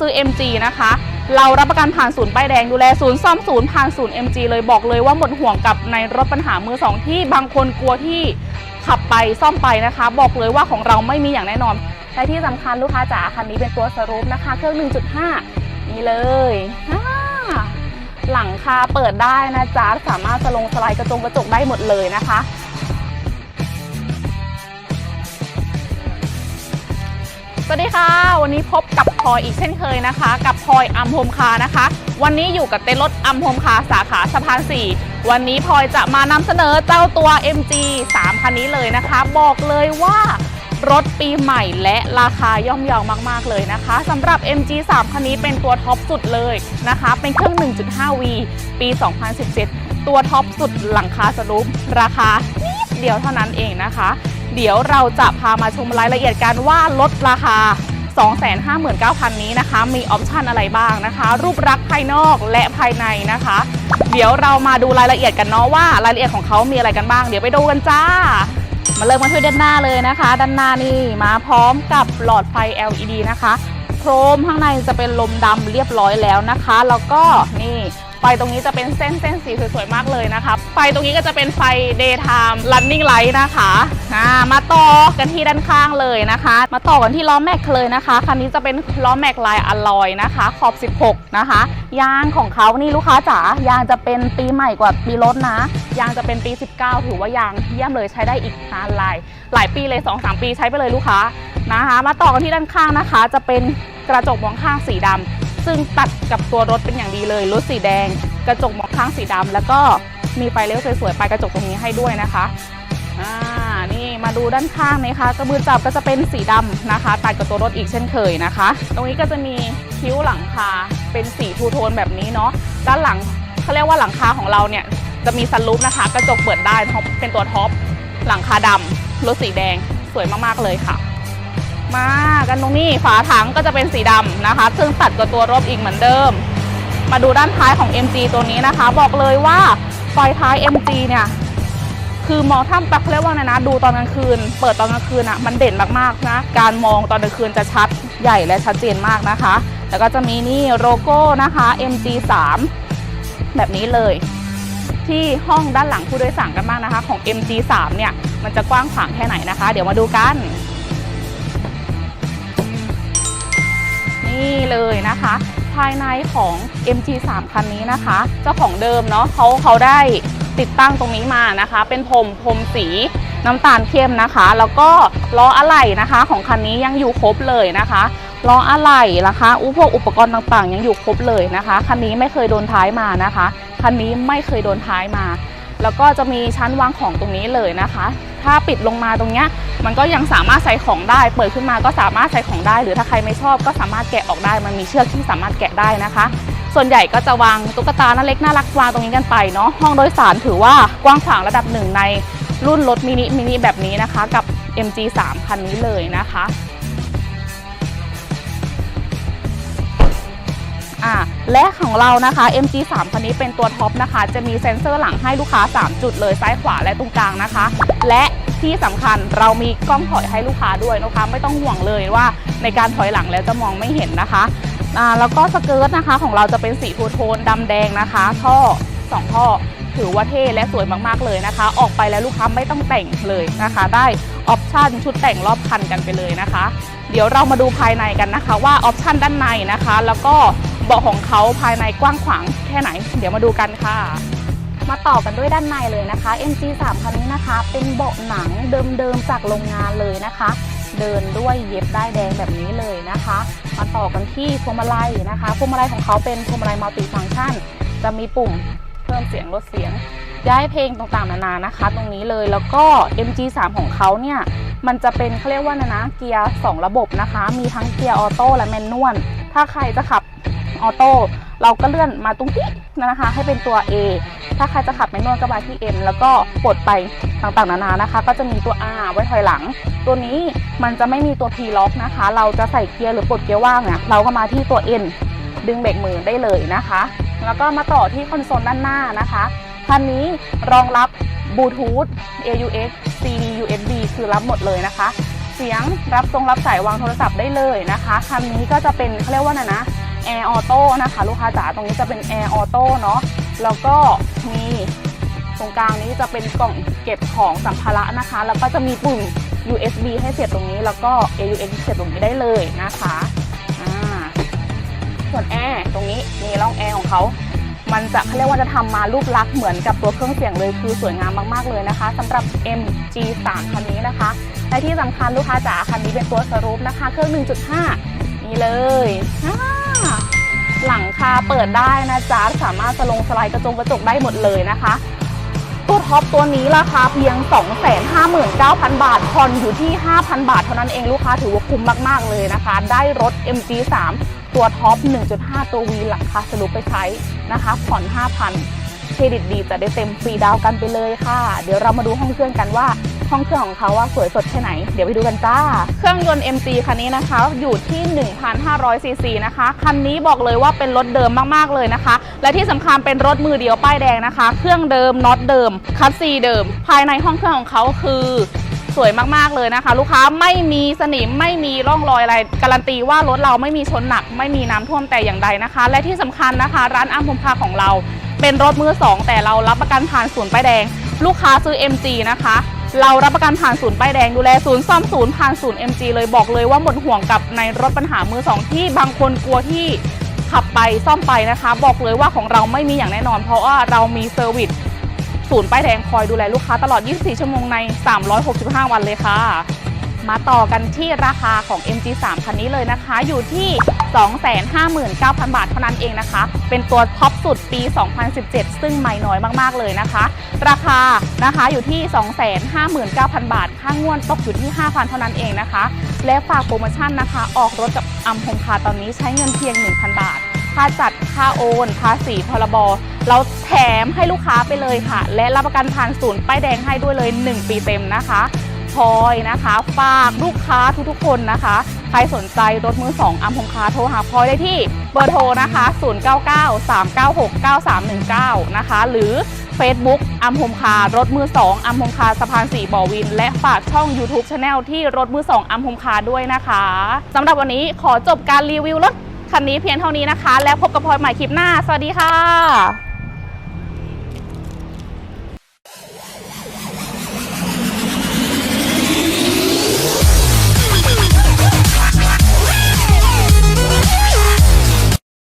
ซื้อ MG นะคะ เรารับประกันผ่านศูนย์ป้ายแดงดูแลศูนย์ซ่อมศูนย์ผ่านศูนย์ MG เลยบอกเลยว่าหมดห่วงกับในรถปัญหามือสองที่บางคนกลัวที่ขับไปซ่อมไปนะคะ บอกเลยว่าของเราไม่มีอย่างแน่นอนและที่สำคัญลูกค้าจ๋าคันนี้เป็นตัวสรูปนะคะ เครื่อง 1.5 นี่เลยหลังคาเปิดได้นะจ๊ะสามารถสลงสไลด์กระจงกระจกได้หมดเลยนะคะสวัสดีค่ะ วันนี้พบกับ ลอยอีกเช่นเคยนะคะ กับพลอยอัมโฮมคานะคะ วันนี้อยู่กับเต้นรถอัมโฮมคาสาขาสะพาน4วันนี้พลอยจะมานำเสนอเจ้าตัว MG 3คันนี้เลยนะคะ บอกเลยว่ารถปีใหม่และราคาย่อมเยาวมาก ๆ เลยนะคะสำหรับ MG 3 คันนี้เป็นตัวท็อปสุดเลยนะคะ เป็นเครื่อง 1.5V ปี 2017 ตัวท็อปสุดหลังคาสรุปราคานิดเดียวเท่านั้นเองนะคะ เดี๋ยวเราจะพามาชมรายละเอียดกันว่าลดราคา 259,000 นี้นะคะ มีออปชันอะไรบ้างนะคะ รูปลักษณ์ภายนอกและภายในนะคะ เดี๋ยวเรามาดูรายละเอียดกันเนาะว่ารายละเอียดของเขามีอะไรกันบ้าง เดี๋ยวไปดูกันจ้า มาเริ่มกันที่ด้านหน้าเลยนะคะ ด้านหน้านี่มาพร้อมกับหลอดไฟ LED นะคะ โครมข้างในจะเป็นลมดำเรียบร้อยแล้วนะคะ แล้วก็นี่ไฟตรงนี้จะเป็นเส้นเส้นสีสวยๆมากเลยนะคะ ไฟตรงนี้ก็จะเป็นไฟ daytime running light นะคะมาต่อกันที่ด้านข้างเลยนะคะ มาต่อกันที่ล้อแม็กเลยนะคะ คันนี้จะเป็นล้อแม็กลายอลลอยนะคะ ขอบ 16 นะคะ ยางของเขานี่ลูกค้าจ๋ายางจะเป็นปีใหม่กว่าปีรถนะ ยางจะเป็นปี 19 ถือว่ายางเยี่ยมเลยใช้ได้อีกนานหลายหลายปีเลย 2-3 ปีใช้ไปเลยลูกค้านะคะ มาต่อกันที่ด้านข้างนะคะ จะเป็นกระจกมองข้างสีดำซึ่งตัดกับตัวรถเป็นอย่างดีเลยรถสีแดง กระจกมองข้างสีดำแล้วก็มีไฟเลี้ยวสวยๆปลายกระจกตรงนี้ให้ด้วยนะคะอ่านี่มาดูด้านข้างนะคะกระมือจับก็จะเป็นสีดำนะคะตัดกับตัวรถอีกเช่นเคยนะคะ ตรงนี้ก็จะมีคิ้วหลังคาเป็นสีทูโทนแบบนี้เนาะด้านหลังเขาเรียกว่าหลังคาของเราเนี่ย จะมีซันรูฟนะคะ กระจกเปิดได้เพราะเป็นตัวท็อปหลังคาดำรถสีแดงสวยมากๆเลยค่ะ มากันตรงนี้ฝาถังก็จะเป็นสีดำนะคะ ซึ่งตัดกับตัวรถอีกเหมือนเดิม มาดูด้านท้ายของ MG ตัวนี้นะคะ บอกเลยว่าไฟท้าย MG เนี่ยคือมองถ้าแบบเรียกว่าไงนะดูตอนกลางคืน เปิดตอนกลางคืนอะมันเด่นมากๆนะการมองตอนกลางคืนจะชัดใหญ่และชัดเจนมากนะคะ แล้วก็จะมีนี่โลโก้นะคะ MG 3 แบบนี้เลย ที่ห้องด้านหลังผู้โดยสารกันมากนะคะ ของ MG 3 เนี่ยมันจะกว้างขวางแค่ไหนนะคะ เดี๋ยวมาดูกัน นี่เลยนะคะ ภายในของ MG3 คันนี้นะคะ เจ้าของเดิมเนาะเขาเขาได้ติดตั้งตรงนี้มานะคะ เป็นพรมพรมสีน้ำตาลเข้มนะคะ แล้วก็ล้ออะไหล่นะคะ ของคันนี้ยังอยู่ครบเลยนะคะล้ออะไหล่นะคะอุปกรณ์ต่างๆ ยังอยู่ครบเลยนะคะคันนี้ไม่เคยโดนท้ายมานะคะ คันนี้ไม่เคยโดนท้ายมา แล้วก็จะมีชั้นวางของตรงนี้เลยนะคะ ถ้าปิดลงมาตรงเนี้ยมันก็ยังสามารถใส่ของได้ เปิดขึ้นมาก็สามารถใส่ของได้ หรือถ้าใครไม่ชอบก็สามารถแกะออกได้ มันมีเชือกที่สามารถแกะได้นะคะ ส่วนใหญ่ก็จะวางตุ๊กตาน่าเล็กน่ารักวางตรงนี้กันไปเนาะห้องโดยสารถือว่ากว้างขวางระดับหนึ่งในรุ่นรถมินิมินิแบบนี้นะคะ กับ MG3 คันนี้เลยนะคะ อ่าและของเรานะคะ MG3 คันนี้เป็นตัวท็อปนะคะ จะมีเซ็นเซอร์หลังให้ลูกค้า 3 จุดเลยซ้ายขวาและตรงกลางนะคะ และที่สำคัญเรามีกล้องถอยให้ลูกค้าด้วยนะคะ ไม่ต้องห่วงเลยว่าในการถอยหลังแล้วจะมองไม่เห็นนะคะอ่าแล้วก็สเกิร์ตนะคะของเราจะเป็นสีทูโทนดำแดงนะคะ ท่อ 2 ท่อถือว่าเท่และสวยมากๆเลยนะคะ ออกไปแล้วลูกค้าไม่ต้องแต่งเลยนะคะ ได้ออปชั่นชุดแต่งรอบคันกันไปเลยนะคะ เดี๋ยวเรามาดูภายในกันนะคะ ว่าออปชั่นด้านในนะคะ แล้วก็ เบาะของเขาภายในกว้างขวางแค่ไหน เดี๋ยวมาดูกันค่ะ มาต่อกันด้วยด้านในเลยนะคะ MG3 คันนี้นะคะ เป็นเบาะหนังเดิมๆจากโรงงานเลยนะคะ เดินด้วยเย็บได้แดงแบบนี้เลยนะคะ มาต่อกันที่พวงมาลัยนะคะพวงมาลัยของเขาเป็นพวงมาลัยมัลติฟังก์ชัน จะมีปุ่มเพิ่มเสียงลดเสียงย้ายเพลงต่างๆนานานะคะ ตรงนี้เลยแล้วก็ MG3 ของเขาเนี่ยมันจะเป็นเขาเรียกว่านะนะเกียร์ 2 ระบบนะคะ มีทั้งเกียร์ออโต้และแมนนวลถ้าใครจะขับ ออโต้เราก็เลื่อนมาตรงที่นะคะ ให้เป็นตัว A ถ้าใครจะขับแมนนวลก็มาที่ M แล้วก็ปลดไปต่างๆนานานะคะ ก็จะมีตัว R ไว้ถอยหลัง ตัวนี้มันจะไม่มีตัว P ล็อกนะคะ เราจะใส่เกียร์หรือปลดเกียร์ว่างเนี่ยเราก็มาที่ตัว N ดึงเบรกมือได้เลยนะคะ แล้วก็มาต่อที่คอนโซลด้านหน้านะคะคันนี้รองรับบลูทูธ AUX CD USB คือรับหมดเลยนะคะ เสียงรับทรงรับสายวางโทรศัพท์ได้เลยนะคะคันนี้ก็จะเป็นเขาเรียกว่านะนะ แอร์ออโต้นะคะ ลูกค้าจ๋าตรงนี้จะเป็นแอร์ออโต้เนาะแล้วก็มีตรงกลางนี้จะเป็นกล่องเก็บของสัมภาระนะคะ แล้วก็จะมีปุ่ม USB ให้เสียบตรงนี้แล้วก็ AUX เสียบตรงนี้ได้เลยนะคะอ่าส่วนแอร์ตรงนี้มีร่องแอร์ของเขามันจะเขาเรียกว่าจะทำมารูปลักษณ์เหมือนกับตัวเครื่องเสียงเลยคือสวยงามมากๆเลยนะคะสำหรับ MG3 คันนี้นะคะและที่สำคัญลูกค้าจ๋าคันนี้เป็นตัวสรูปนะคะ เครื่อง 1.5 นี่เลย หลังคาเปิดได้นะจ๊ะสามารถสลงสไลด์กระจงกระจกได้หมดเลยนะคะตัวท็อปตัวนี้ราคาเพียง 259,000 บาทผ่อนอยู่ที่ 5,000 บาท เท่านั้นเองลูกค้าถือว่าคุ้มมากๆเลยนะคะ ได้รถ MG3 ตัวท็อป 1.5 ตัว V หลังคาสรุปไปใช้นะคะผ่อน 5,000 เครดิตดีจะได้เต็มฟรีดาวกันไปเลยค่ะ เดี๋ยวเรามาดูห้องเครื่องกันว่า ห้องเครื่องของเขาว่าสวยสดแค่ไหน เดี๋ยวไปดูกันจ้า เครื่องยนต์ MG คันนี้นะคะ อยู่ที่ 1,500 ซีซีนะคะ คันนี้บอกเลยว่าเป็นรถเดิมมากๆเลยนะคะ และที่สำคัญเป็นรถมือเดียวป้ายแดงนะคะ เครื่องเดิมน็อตเดิมคัสซีเดิม ภายในห้องเครื่องของเขาคือสวยมากๆเลยนะคะ ลูกค้าไม่มีสนิมไม่มีร่องรอยอะไร การันตีว่ารถเราไม่มีชนหนัก ไม่มีน้ำท่วมแต่อย่างใดนะคะ และที่สำคัญนะคะ ร้านอ้ำพมพาของเรา เป็นรถมือสองแต่เรารับประกันผ่านศูนย์ป้ายแดง ลูกค้าซื้อ MG นะคะ เรารับประกันผ่านศูนย์ป้ายแดงดูแลศูนย์ซ่อมศูนย์ผ่านศูนย์ MG เลยบอกเลยว่าหมดห่วงกับในรถปัญหามือสองที่บางคนกลัวที่ขับไปซ่อมไปนะคะ บอกเลยว่าของเราไม่มีอย่างแน่นอน เพราะว่าเรามีเซอร์วิสศูนย์ป้ายแดงคอยดูแลลูกค้าตลอด 24 ชั่วโมงใน 365 วันเลยค่ะ มาต่อกันที่ราคาของ MG3 คันนี้เลยนะคะ อยู่ที่ 259,000 บาทเท่านั้นเองนะคะ เป็นตัวท็อปสุดปี 2017 ซึ่งไม่น้อยมากๆเลยนะคะ ราคานะคะอยู่ที่ 259,000 บาท ค่างวดตกอยู่ที่ 5,000 เท่านั้นเองนะคะ และฝากโปรโมชั่นนะคะ ออกรถกับอัมพงคาตอนนี้ใช้เงินเพียง 1,000 บาท ค่าจัดค่าโอน ภาษีพรบเราแถมให้ลูกค้าไปเลยค่ะ และรับประกันผ่านศูนย์ป้ายแดงให้ด้วยเลย 1 ปีเต็มนะคะ พลอยนะคะ ฝากลูกค้าทุกๆ คนนะคะ ใครสนใจรถมือ2อัมพงคาโทรหาพลอยได้ที่เบอร์โทรนะคะ 0993969319 นะคะ หรือ Facebook อัมพมคารถมือ2อัมพมคาสะพาน4บ่อวิน และฝากช่อง YouTube Channel ที่รถมือ2อัมพมคาด้วยนะคะสำหรับวันนี้ขอจบการรีวิวรถคันนี้เพียงเท่านี้นะคะ แล้วพบกับพลอยใหม่คลิปหน้า สวัสดีค่ะ